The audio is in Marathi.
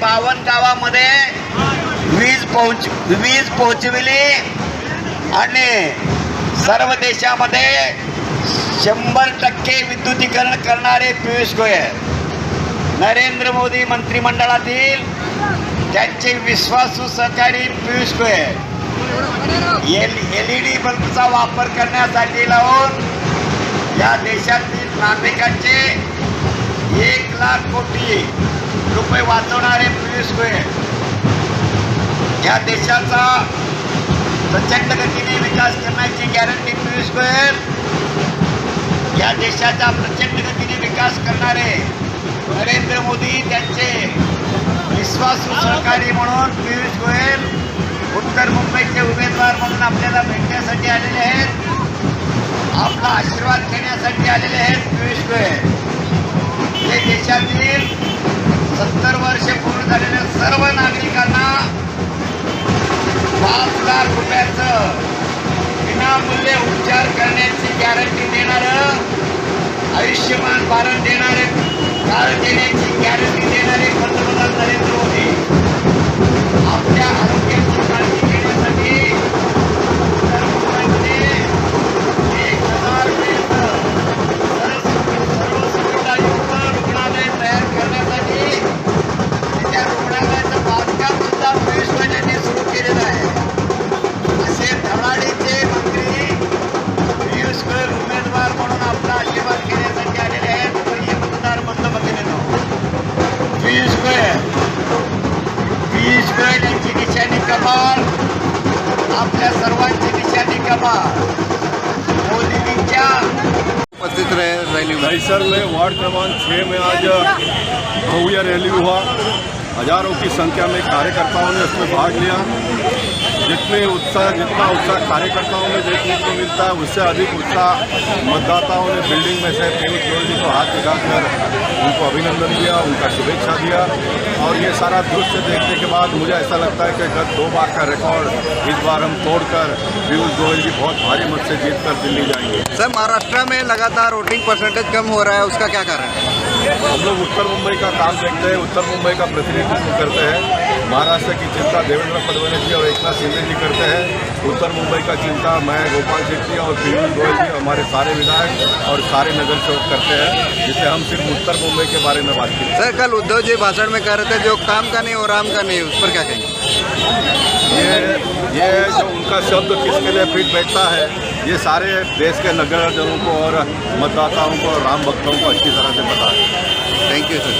बावन गावामध्ये वीज पोहोच वीज पोहोचविली आणि सर्व देशामध्ये शंभर टक्के विद्युतीकरण करणारे पियुष गोयल. नरेंद्र मोदी मंत्रिमंडळातील त्यांचे विश्वासू सहकारी Piyush Goyal. L L E D बल्बचा वापर करण्यासाठी लावून या देशातील नागरिकांचे एक लाख कोटी रुपये वाचवणारे पियुष गोयल या देशाचा प्रचंड गतीने विकास करण्याची गॅरंटी पियुष गोयल या देशाचा प्रचंड गतीने विकास करणारे नरेंद्र मोदी त्यांचे विश्वासू सहकारी म्हणून पियुष गोयल उत्तर मुंबईचे उमेदवार म्हणून आपल्याला भेटण्यासाठी आलेले आहेत. आपला आशीर्वाद घेण्यासाठी आलेले आहेत पियुष गोयल देशातील सत्तर वर्ष पूर्ण झालेल्या सर्व नागरिकांना पाच लाख रुपयाचं विनामूल्य उपचार करण्याची गॅरंटी देणारं आयुष्यमान भारत देणारे कार्ड देण्याची गॅरंटी देणारे पंतप्रधान नरेंद्र मोदी. आपल्या सर्वांची निशाणी कमाल मोदींच्या उपस्थित रैली में वार्ड क्रमांक छः में आज भव्य रैली हुआ। हजारों की संख्या में कार्यकर्ताओं ने उसमें भाग लिया। जितने उत्साह जितना उत्साह कार्यकर्ताओं में देखने को मिलता है उससे अधिक उत्साह मतदाताओं ने बिल्डिंग में से पीयूष गोयल जी को हाथ दिखाकर उनको अभिनंदन दिया उनका शुभेच्छा दिया। और ये सारा दृश्य देखने के बाद मुझे ऐसा लगता है कि गत दो बार का रिकॉर्ड इस बार हम तोड़कर पीयूष गोयल जी बहुत भारी मत से जीत कर दिल्ली जाएँगे। सर महाराष्ट्र में लगातार वोटिंग परसेंटेज कम हो रहा है उसका क्या कारण है? हम लोग उत्तर मुंबई का काम देखते हैं उत्तर मुंबई का प्रतिनिधित्व करते हैं। महाराष्ट्र की चिंता देवेंद्र फडणवीस जी और एकनाथ शिंदे जी करते हैं। उत्तर मुंबई का चिंता मैं गोपाल शेट्टी और पीयूष गोयल जी हमारे सारे विधायक और सारे नगर सेवक करते हैं जिसे हम सिर्फ़ उत्तर मुंबई के बारे में बात की सर कल उद्धव जी भाषण में कह रहे थे जो काम का नहीं और राम का नहीं उस पर क्या कहेंगे? ये ये जो उनका शब्द किसके लिए फिट बैठता है ये सारे देश के नगरजनों को और मतदाताओं को और राम भक्तों को अच्छी तरह से पता है। Thank you sir